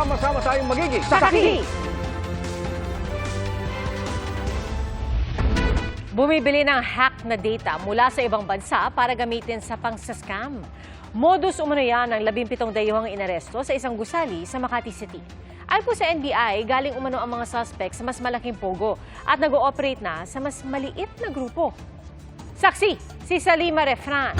Sama-sama tayong magiging Saksi! Bumibili ng hack na data mula sa ibang bansa para gamitin sa pang-scam. Modus umano yan ng 17 dayuhang inaresto sa isang gusali sa Makati City. Ayon po sa NBI, galing umano ang mga suspect sa mas malaking pogo at nag-ooperate na sa mas maliit na grupo. Saksi, si Salima Refran.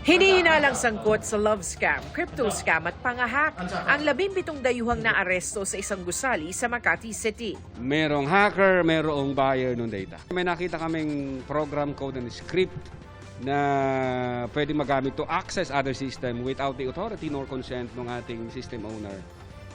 Hinihinalang sangkot sa love scam, crypto scam at pangahak ang labimpitong dayuhang naaresto sa isang gusali sa Makati City. merong hacker, merong buyer ng data. May nakita kaming program code and script na pwede magamit to access other system without the authority nor consent ng ating system owner.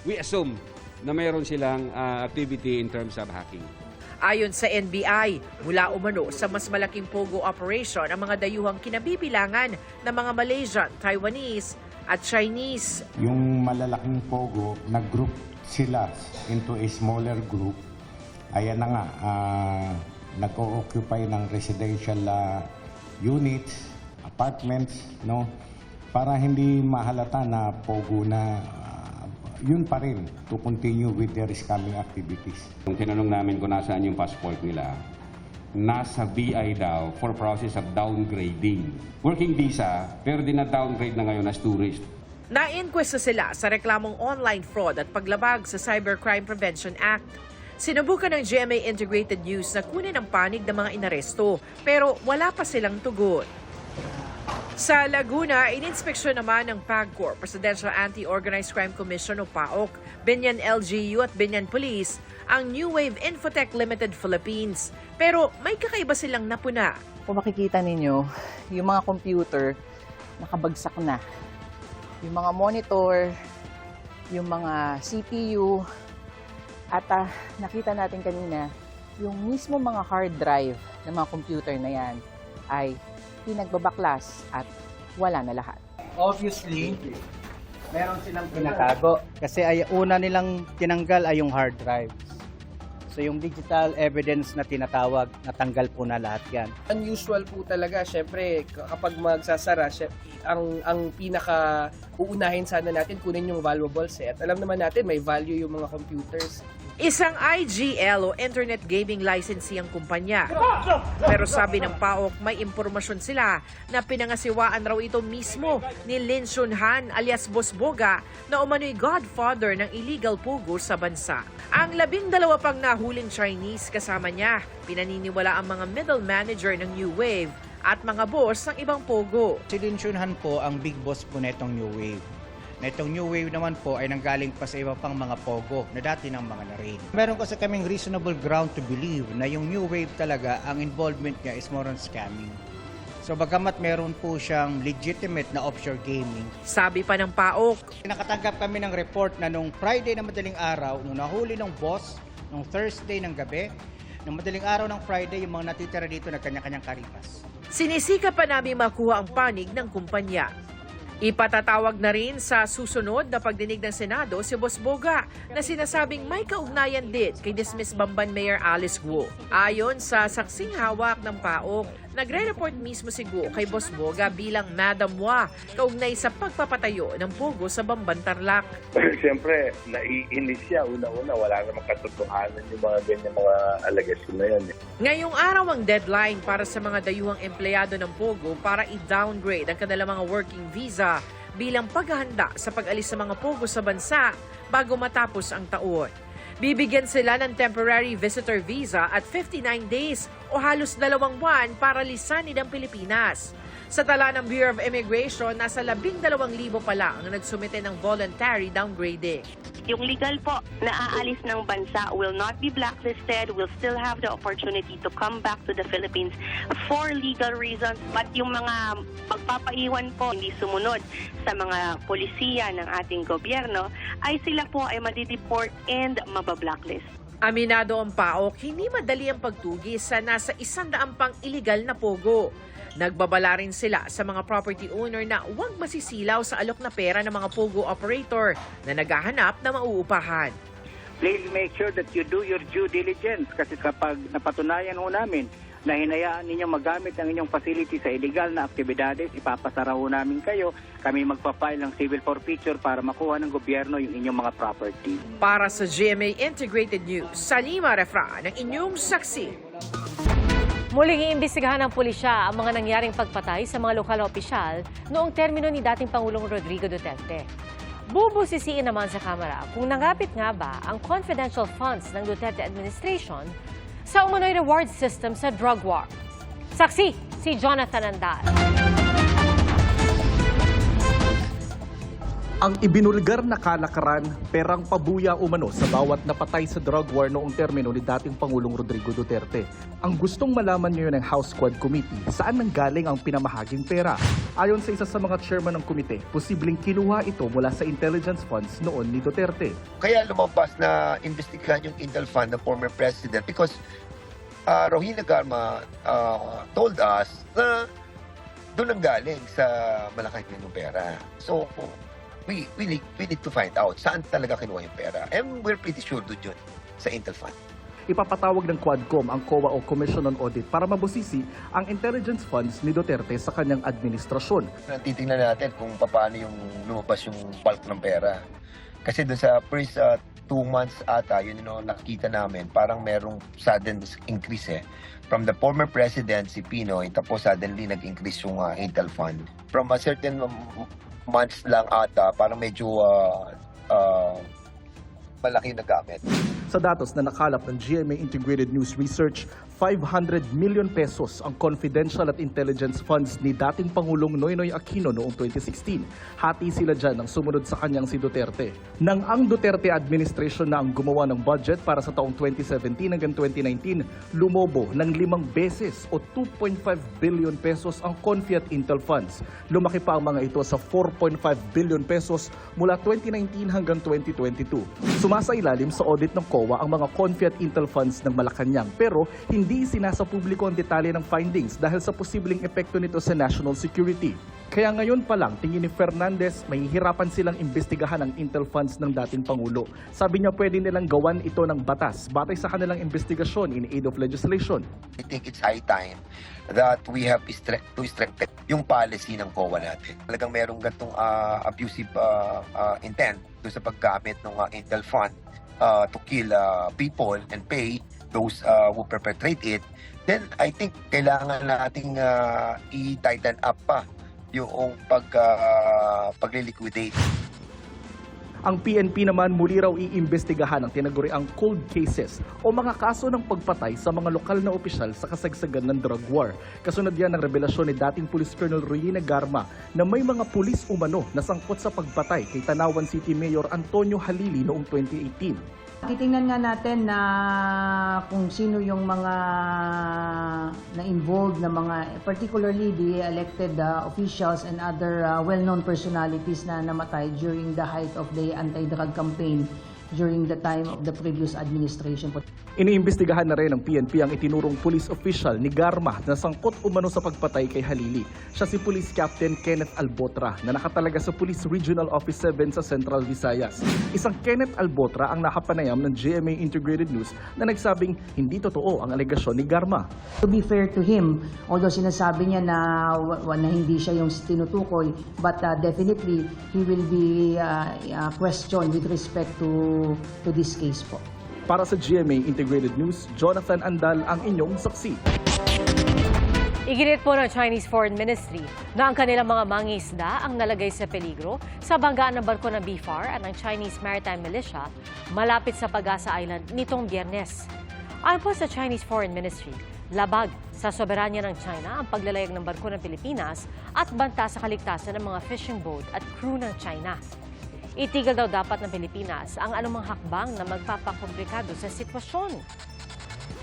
We assume na mayroon silang ah, activity in terms of hacking. Ayon sa NBI, mula umano sa mas malaking pogo operation ang mga dayuhang kinabibilangan ng mga Malaysian, Taiwanese at Chinese. Yung malalaking pogo, nag-group sila into a smaller group. Ayan na nga, ah, nag-o-occupy ng residential ah, units, apartments, no? Para hindi mahalata na pogo na yun pa rin to continue with their scamming activities. Kung tinanong namin kung nasaan yung passport nila, nasa BI daw for process of downgrading. Working visa, pero din na-downgrade na ngayon as tourist. Nainquesta sila sa reklamong online fraud at paglabag sa Cybercrime Prevention Act. Sinubukan ng GMA Integrated News na kunin ang panig ng mga inaresto pero wala pa silang tugon. Sa Laguna, ininspeksyon naman ng PAGCOR, Presidential Anti-Organized Crime Commission o PAOK, Binyan LGU at Binyan Police, ang New Wave Infotech Limited Philippines. Pero may kakaiba silang napuna. Kung makikita ninyo, yung mga computer, nakabagsak na. Yung mga monitor, yung mga CPU, at ah, nakita natin kanina, yung mismo mga hard drive ng mga computer na yan ay pinagbabaklas at wala na lahat. obviously, meron silang pinatago. Kasi ay, una nilang tinanggal ay yung hard drives. So yung digital evidence na tinatawag, natanggal po na lahat yan. unusual po talaga. Syempre, kapag magsasara, ang ang pinaka uunahin sana natin kunin yung valuables eh. At alam naman natin may value yung mga computers. Isang IGL o Internet Gaming Licensee ang kumpanya. Pero sabi ng PAOK, may impormasyon sila na pinangasiwaan raw ito mismo ni Lin Shunhan alias Boss Boga na umano'y godfather ng illegal pugo sa bansa. Ang labing dalawa pang nahuling Chinese kasama niya, pinaniniwala ang mga middle manager ng New Wave at mga boss ng ibang pogo. Si Lin Chunhan po ang big boss po netong New Wave. Netong New Wave naman po ay nanggaling pa sa iba pang mga pogo na dati ng mga narin. Meron kasi kaming reasonable ground to believe na yung New Wave talaga, ang involvement niya is more on scamming. So bagamat meron po siyang legitimate na offshore gaming, Sabi pa ng PAOK, Nakatanggap kami ng report na nung Friday na madaling araw, nung nahuli ng boss, nung Thursday ng gabi, nung madaling araw ng Friday, yung mga natitira dito na kanya-kanyang karipas. Sinisika pa namin makuha ang panig ng kumpanya. Ipatatawag na rin sa susunod na pagdinig ng Senado si Boss Boga na sinasabing may kaugnayan din kay dismiss Bamban Mayor Alice Guo. Ayon sa saksing hawak ng PAOK, nagre-report mismo si Guo kay Boss Boga bilang Madam Wa kaugnay sa pagpapatayo ng Pogo sa Bamban Tarlac. Siyempre, naiinis siya. Una-una, wala namang katotohanan yung mga ganyan mga alagasyon na yan. eh. Ngayong araw ang deadline para sa mga dayuhang empleyado ng Pogo para i-downgrade ang kanilang mga working visa bilang paghahanda sa pag-alis sa mga Pogo sa bansa bago matapos ang taon. Bibigyan sila ng temporary visitor visa at 59 days o halos dalawang buwan para lisanin ang Pilipinas. Sa tala ng Bureau of Immigration, nasa 12,000 pa lang ang nagsumite ng voluntary downgrading. Yung legal po na aalis ng bansa will not be blacklisted, will still have the opportunity to come back to the Philippines for legal reasons. But yung mga pagpapaiwan po hindi sumunod sa mga polisiya ng ating gobyerno, ay sila po ay madideport and mabablacklist. Aminado ang PAOK, hindi madali ang pagtugis sa nasa isandaang pang iligal na pogo. Nagbabala rin sila sa mga property owner na huwag masisilaw sa alok na pera ng mga pogo operator na naghahanap na mauupahan. please make sure that you do your due diligence kasi kapag napatunayan ho namin na hinayaan ninyong magamit ang inyong facility sa illegal na aktibidades, ipapasara ho namin kayo. Kami magpa-file ng civil forfeiture para makuha ng gobyerno yung inyong mga property. Para sa GMA Integrated News, Salima Refra ng inyong saksi. Muling iimbestigahan ng pulisya ang mga nangyaring pagpatay sa mga lokal na opisyal noong termino ni dating Pangulong Rodrigo Duterte. Bubusisiin naman sa Kamara kung nangapit nga ba ang confidential funds ng Duterte administration sa umano'y reward system sa drug war. Saksi, si Jonathan Andal. Ang ibinulgar na kalakaran, perang pabuya umano sa bawat napatay sa drug war noong termino ni dating Pangulong Rodrigo Duterte. Ang gustong malaman ngayon ng House Squad Committee, saan nanggaling ang pinamahaging pera? Ayon sa isa sa mga chairman ng komite, posibleng kinuha ito mula sa intelligence funds noon ni Duterte. Kaya lumabas na investigahan yung Intel Fund ng former president because uh, Rohina Garma uh, told us na doon ang galing sa Malacanang yung pera. So, we, we, need, we need to find out saan talaga kinuha yung pera. And we're pretty sure doon yun sa Intel Fund. Ipapatawag ng Quadcom ang COA o Commission on Audit para mabusisi ang intelligence funds ni Duterte sa kanyang administrasyon. Titingnan natin kung paano yung lumabas yung bulk ng pera. Kasi doon sa first uh, two months ata, yun yung nakita namin, parang merong sudden increase eh. From the former president, si Pinoy, tapos suddenly nag-increase yung uh, Intel Fund. From a certain um, months lang ata, parang medyo uh, uh, malaki na gamit. Sa datos na nakalap ng GMA Integrated News Research, 500 million pesos ang confidential at intelligence funds ni dating Pangulong Noynoy Aquino noong 2016. Hati sila dyan ng sumunod sa kanyang si Duterte. Nang ang Duterte administration na ang gumawa ng budget para sa taong 2017 hanggang 2019, lumobo ng limang beses o 2.5 billion pesos ang Confi at Intel funds. Lumaki pa ang mga ito sa 4.5 billion pesos mula 2019 hanggang 2022. Sumasailalim sa audit ng COA ang mga Confi at Intel funds ng Malacanang pero hindi sinasa publiko ang detalye ng findings dahil sa posibleng epekto nito sa national security. Kaya ngayon pa lang, tingin ni Fernandez, mahihirapan silang imbestigahan ang Intel funds ng dating Pangulo. Sabi niya pwede nilang gawan ito ng batas batay sa kanilang investigasyon in aid of legislation. I think it's high time that we have to strengthen yung policy ng COA natin. Talagang merong gantong uh, abusive uh, uh, intent doon sa paggamit ng uh, Intel Fund uh, to kill uh, people and pay those uh, who perpetrate it, then I think kailangan nating uh, i-tighten up pa yung pag, uh, pag-liquidate. Ang PNP naman muli raw iimbestigahan ang tinaguriang cold cases o mga kaso ng pagpatay sa mga lokal na opisyal sa kasagsagan ng drug war. Kasunod yan ng revelasyon ni dating Police Colonel Ruina Garma na may mga pulis umano na sangkot sa pagpatay kay Tanawan City Mayor Antonio Halili noong 2018. Titingnan nga natin na kung sino yung mga na-involved na mga, particularly the elected uh, officials and other uh, well-known personalities na namatay during the height of the anti-drug campaign during the time of the previous administration. Iniimbestigahan na rin ng PNP ang itinurong police official ni Garma na sangkot umano sa pagpatay kay Halili. Siya si Police Captain Kenneth Albotra na nakatalaga sa Police Regional Office 7 sa Central Visayas. Isang Kenneth Albotra ang nakapanayam ng GMA Integrated News na nagsabing hindi totoo ang alegasyon ni Garma. To be fair to him, although sinasabi niya na, na hindi siya yung tinutukoy, but uh, definitely he will be uh, uh, questioned with respect to to this case po. Para sa GMA Integrated News, Jonathan Andal ang inyong saksi. Iginit po ng Chinese Foreign Ministry na ang kanilang mga mangisda ang nalagay sa peligro sa banggaan ng barko ng BFAR at ng Chinese Maritime Militia malapit sa Pagasa Island nitong biyernes. Ayon po sa Chinese Foreign Ministry, labag sa soberanya ng China ang paglalayag ng barko ng Pilipinas at banta sa kaligtasan ng mga fishing boat at crew ng China. Itigil daw dapat ng Pilipinas ang anumang hakbang na magpapakomplikado sa sitwasyon.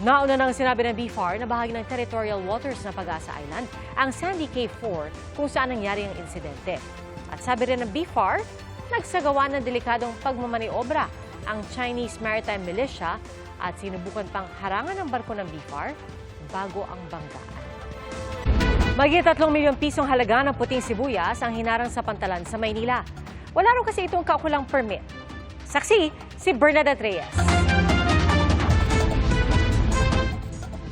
Nauna nang sinabi ng BFAR na bahagi ng territorial waters ng Pag-asa Island ang Sandy Cay 4 kung saan nangyari ang insidente. At sabi rin ng BFAR, nagsagawa ng delikadong pagmamaniobra ang Chinese Maritime Militia at sinubukan pang harangan ng barko ng BFAR bago ang banggaan. Magiging 3 milyong pisong halaga ng puting sibuyas ang hinarang sa pantalan sa Maynila. Wala raw kasi itong kaukulang permit. Saksi, si Bernadette Reyes.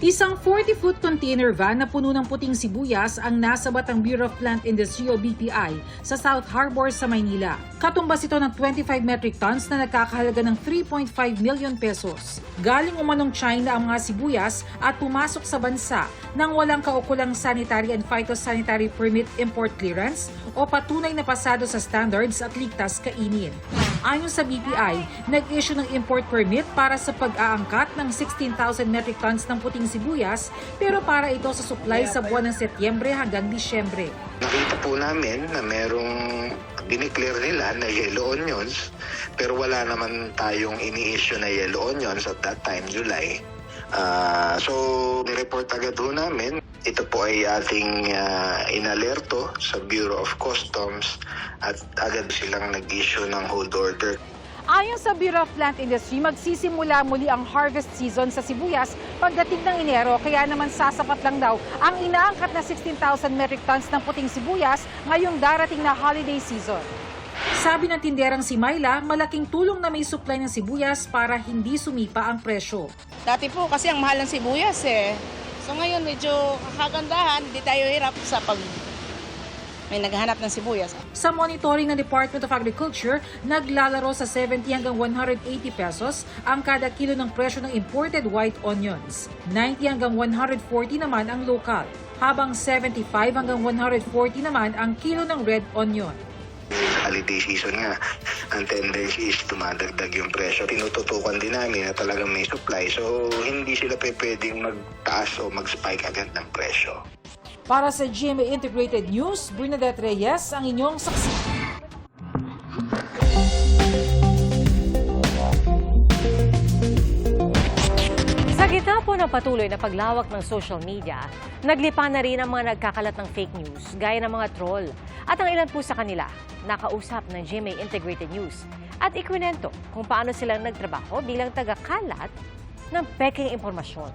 Isang 40-foot container van na puno ng puting sibuyas ang nasabat ang Bureau of Plant Industry o BPI sa South Harbor sa Maynila. Katumbas ito ng 25 metric tons na nagkakahalaga ng 3.5 million pesos. Galing umanong China ang mga sibuyas at pumasok sa bansa nang walang kaukulang sanitary and phytosanitary permit import clearance o patunay na pasado sa standards at ligtas kainin. Ayon sa BPI, nag-issue ng import permit para sa pag-aangkat ng 16,000 metric tons ng puting sibuyas pero para ito sa supply sa buwan ng Setyembre hanggang Disyembre. Nakita po namin na merong dineclare nila na yellow onions pero wala naman tayong ini-issue na yellow onions at that time, July. Ah, so, nireport agad ho namin. Ito po ay ating ah, inalerto sa Bureau of Customs at agad silang nag-issue ng hold order. Ayon sa Bureau of Plant Industry, magsisimula muli ang harvest season sa sibuyas pagdating ng Enero kaya naman sasapat lang daw ang inaangkat na 16,000 metric tons ng puting sibuyas ngayong darating na holiday season. Sabi ng tinderang si Myla, malaking tulong na may supply ng sibuyas para hindi sumipa ang presyo. Dati po kasi ang mahal ng sibuyas eh. So ngayon medyo kagandahan, hindi tayo hirap sa pag may naghahanap ng sibuyas. Sa monitoring ng Department of Agriculture, naglalaro sa 70 hanggang 180 pesos ang kada kilo ng presyo ng imported white onions. 90 hanggang 140 naman ang local, habang 75 hanggang 140 naman ang kilo ng red onion. Holiday season nga, ang tendency is tumadagdag yung presyo. Tinututukan din namin na talagang may supply. So, hindi sila pe pwedeng magtaas o mag-spike agad ng presyo. Para sa GMA Integrated News, Bernadette Reyes ang inyong saksi. Sa gitna po ng patuloy na paglawak ng social media, naglipa na rin ang mga nagkakalat ng fake news, gaya ng mga troll. At ang ilan po sa kanila, nakausap ng GMA Integrated News at ikwinento kung paano silang nagtrabaho bilang tagakalat ng peking impormasyon.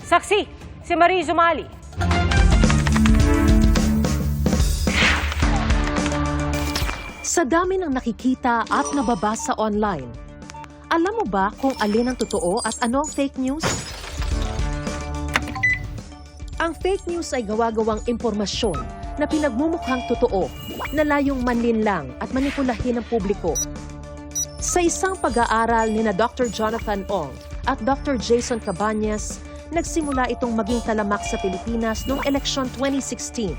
Saksi, si Marie Zumali. Sa dami ng nakikita at nababasa online, alam mo ba kung alin ang totoo at ano ang fake news? Ang fake news ay gawa-gawang impormasyon na pinagmumukhang totoo na layong manlinlang at manipulahin ng publiko. Sa isang pag-aaral ni na Dr. Jonathan Ong at Dr. Jason Cabañas, nagsimula itong maging talamak sa Pilipinas noong eleksyon 2016.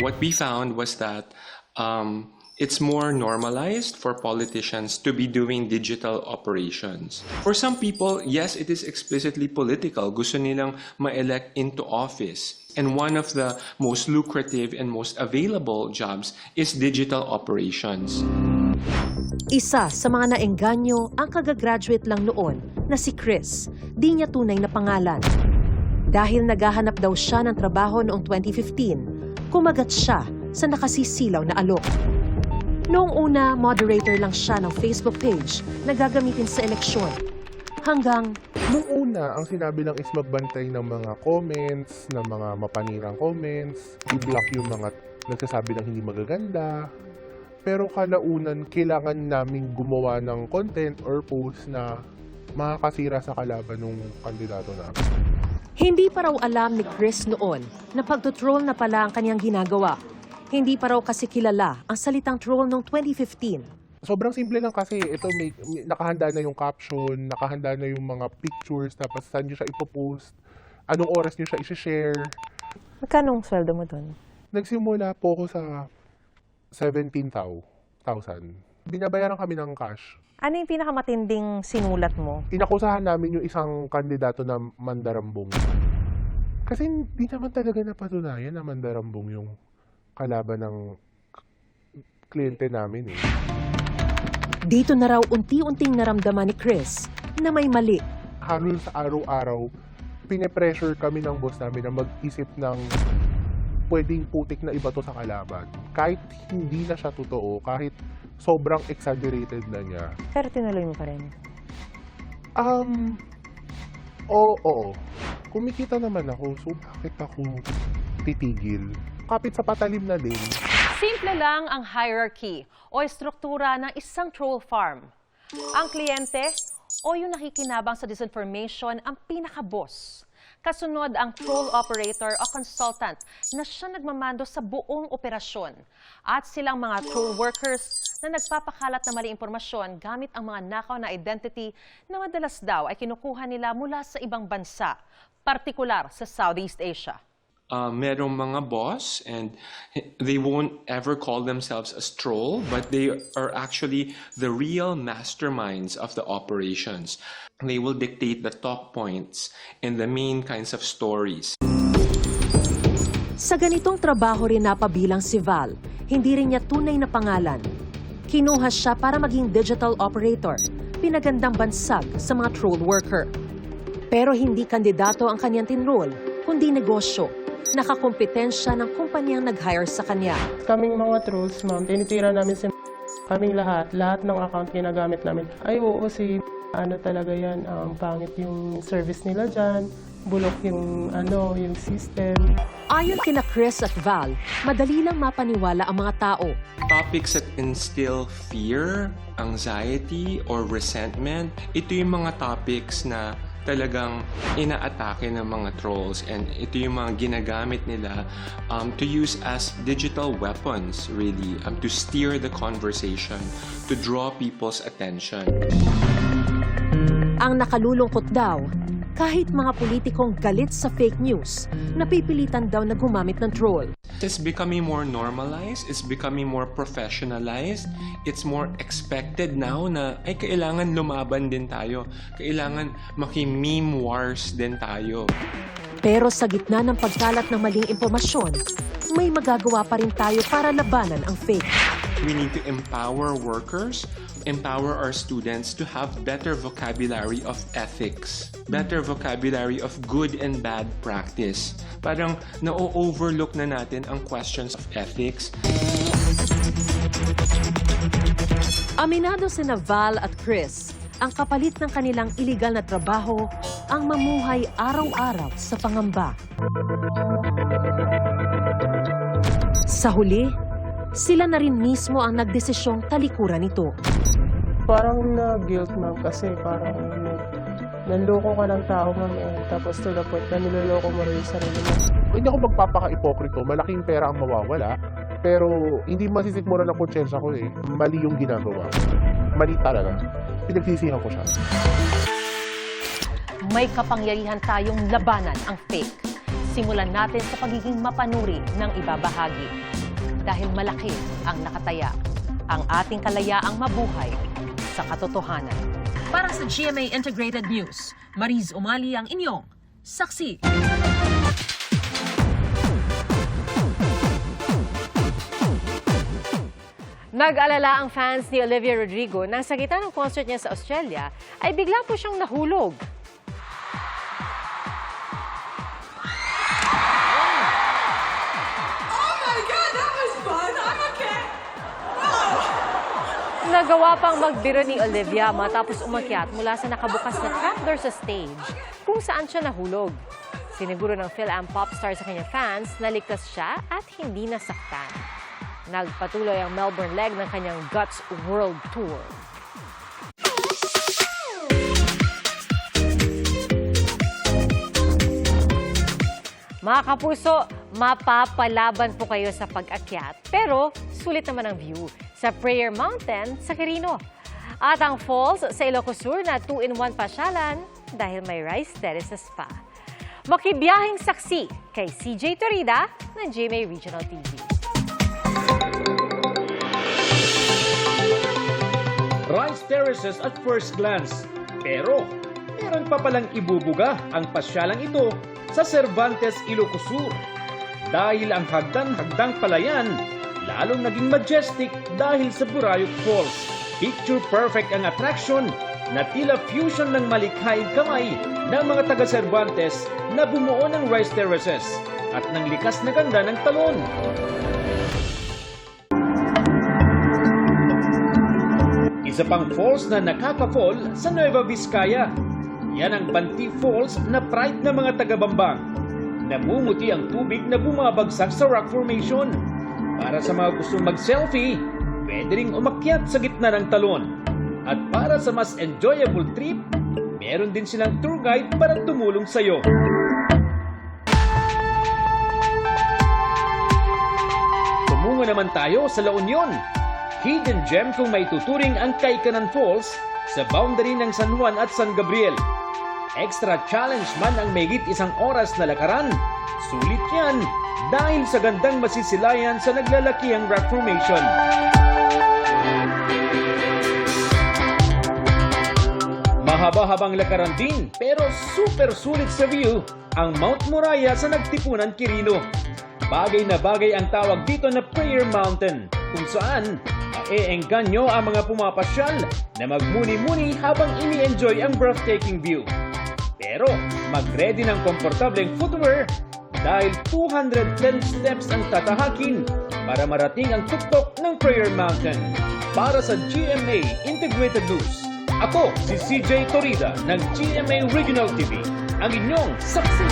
What we found was that um, it's more normalized for politicians to be doing digital operations. For some people, yes, it is explicitly political. Gusto nilang ma-elect into office. And one of the most lucrative and most available jobs is digital operations. Isa sa mga naengganyo ang kagagraduate lang noon na si Chris. Di niya tunay na pangalan. Dahil naghahanap daw siya ng trabaho noong 2015, kumagat siya sa nakasisilaw na alok. Noong una, moderator lang siya ng Facebook page na gagamitin sa eleksyon. Hanggang Nung una, ang sinabi lang is magbantay ng mga comments, ng mga mapanirang comments, i-block yung mga nagsasabi ng hindi magaganda. Pero kalaunan, kailangan namin gumawa ng content or post na makakasira sa kalaban ng kandidato namin. Hindi pa raw alam ni Chris noon na pagtutroll na pala ang kanyang ginagawa. Hindi pa raw kasi kilala ang salitang troll noong 2015. Sobrang simple lang kasi ito may, may- nakahanda na yung caption, nakahanda na yung mga pictures, tapos saan nyo siya ipopost, anong oras nyo siya isi-share. Magkano ang sweldo mo doon? Nagsimula po ako sa 17,000. Binabayaran kami ng cash. Ano yung pinakamatinding sinulat mo? Inakusahan namin yung isang kandidato na mandarambong. Kasi hindi naman talaga napatunayan na mandarambong yung kalaban ng kliyente namin eh. Dito na raw unti-unting naramdaman ni Chris na may mali. halos araw-araw, pine-pressure kami ng boss namin na mag-isip ng pwedeng putik na iba to sa kalaban. Kahit hindi na siya totoo, kahit sobrang exaggerated na niya. Pero tinuloy mo pa rin. Um, oo, oo. Kumikita naman ako, so bakit ako titigil? Kapit sa patalim na din. Simple lang ang hierarchy o estruktura ng isang troll farm. Ang kliyente o yung nakikinabang sa disinformation ang pinaka-boss. Kasunod ang troll operator o consultant na siya nagmamando sa buong operasyon. At silang mga troll workers na nagpapakalat na mali impormasyon gamit ang mga nakaw na identity na madalas daw ay kinukuha nila mula sa ibang bansa, partikular sa Southeast Asia. Uh, merong mga boss and they won't ever call themselves as troll, but they are actually the real masterminds of the operations. They will dictate the talk points and the main kinds of stories. Sa ganitong trabaho rin napabilang si Val, hindi rin niya tunay na pangalan. Kinuha siya para maging digital operator, pinagandang bansag sa mga troll worker. Pero hindi kandidato ang kanyang tinrol, kundi negosyo. Nakakompetensya ng kumpanyang nag-hire sa kanya. Kaming mga trolls, ma'am, tinitira namin si kaming lahat, lahat ng account ginagamit namin. Ay, oo, si ano talaga yan, ang pangit yung service nila dyan, bulok yung ano, yung system. Ayon kina Chris at Val, madali lang mapaniwala ang mga tao. Topics that instill fear, anxiety, or resentment, ito yung mga topics na talagang inaatake ng mga trolls and ito yung mga ginagamit nila um, to use as digital weapons really um, to steer the conversation to draw people's attention. Ang nakalulungkot daw, kahit mga politikong galit sa fake news, napipilitan daw na gumamit ng troll. It's becoming more normalized, it's becoming more professionalized, it's more expected now na ay kailangan lumaban din tayo, kailangan maki-meme wars din tayo. Pero sa gitna ng pagkalat ng maling impormasyon, may magagawa pa rin tayo para labanan ang fake. We need to empower workers, empower our students to have better vocabulary of ethics, better vocabulary of good and bad practice. Parang na-overlook na natin ang questions of ethics. Aminado sina Val at Chris, ang kapalit ng kanilang iligal na trabaho ang mamuhay araw-araw sa pangamba. Sa huli, sila na rin mismo ang nagdesisyong talikuran ito. Parang na-guilt, ma'am, kasi parang na- nanloko ka ng tao, ma'am, eh. Tapos to the point na niloloko mo rin yung sarili mo. Hindi ako magpapaka-ipokrito, malaking pera ang mawawala, pero hindi masisikmura ng konsyensya ko eh. Mali yung ginagawa. Mali talaga. Pinagsisihan ko siya. May kapangyarihan tayong labanan ang fake. Simulan natin sa pagiging mapanuri ng ibabahagi. Dahil malaki ang nakataya. Ang ating kalayaang mabuhay sa katotohanan. Para sa GMA Integrated News, Mariz Umali ang inyong saksi. Nag-alala ang fans ni Olivia Rodrigo nang sa gitna ng concert niya sa Australia ay bigla po siyang nahulog. Nagawa pang magbiro ni Olivia matapos umakyat mula sa nakabukas na trapdoor sa stage kung saan siya nahulog. Siniguro ng Phil-Am popstar sa kanyang fans na siya at hindi nasaktan. Nagpatuloy ang Melbourne leg ng kanyang Guts World Tour. Mga kapuso, mapapalaban po kayo sa pag-akyat. Pero sulit naman ang view sa Prayer Mountain sa Quirino. At ang falls sa Ilocos Sur na 2-in-1 pasyalan dahil may rice terraces pa. Makibiyahing saksi kay CJ Torida ng GMA Regional TV. rice terraces at first glance. Pero, meron pa palang ibubuga ang pasyalang ito sa Cervantes, Ilocos Sur. Dahil ang hagdan-hagdang palayan, lalong naging majestic dahil sa Burayok Falls. Picture perfect ang attraction na tila fusion ng malikhaing kamay ng mga taga Cervantes na bumuo ng rice terraces at ng likas na ganda ng talon. Isa pang falls na nakaka-fall sa Nueva Vizcaya. Yan ang Banti Falls na pride ng mga taga-Bambang namumuti ang tubig na bumabagsak sa rock formation. Para sa mga gustong mag-selfie, pwede ring umakyat sa gitna ng talon. At para sa mas enjoyable trip, meron din silang tour guide para tumulong sa'yo. Tumungo naman tayo sa La Union. Hidden gem kung may tuturing ang Kaikanan Falls sa boundary ng San Juan at San Gabriel. Extra challenge man ang megit isang oras na lakaran. Sulit yan dahil sa gandang masisilayan sa naglalakihang rock formation. Mahaba-habang lakaran din pero super sulit sa view ang Mount Moriah sa nagtipunan Quirino. Bagay na bagay ang tawag dito na Prayer Mountain kung saan maeengganyo ang mga pumapasyal na magmuni-muni habang ini-enjoy ang breathtaking view. Pero mag-ready ng komportableng footwear dahil 210 steps ang tatahakin para marating ang tuktok ng Prayer Mountain. Para sa GMA Integrated News, ako si CJ Torida ng GMA Regional TV, ang inyong saksi.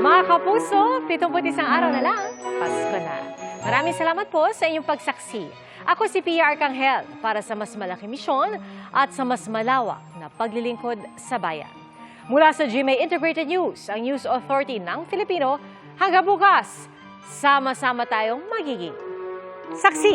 Mga kapuso, 71 araw na lang, Pasko na. Maraming salamat po sa inyong pagsaksi. Ako si Pia Arcangel para sa mas malaking misyon at sa mas malawak na paglilingkod sa bayan. Mula sa GMA Integrated News, ang News Authority ng Filipino, hanggang bukas, sama-sama tayong magiging saksi.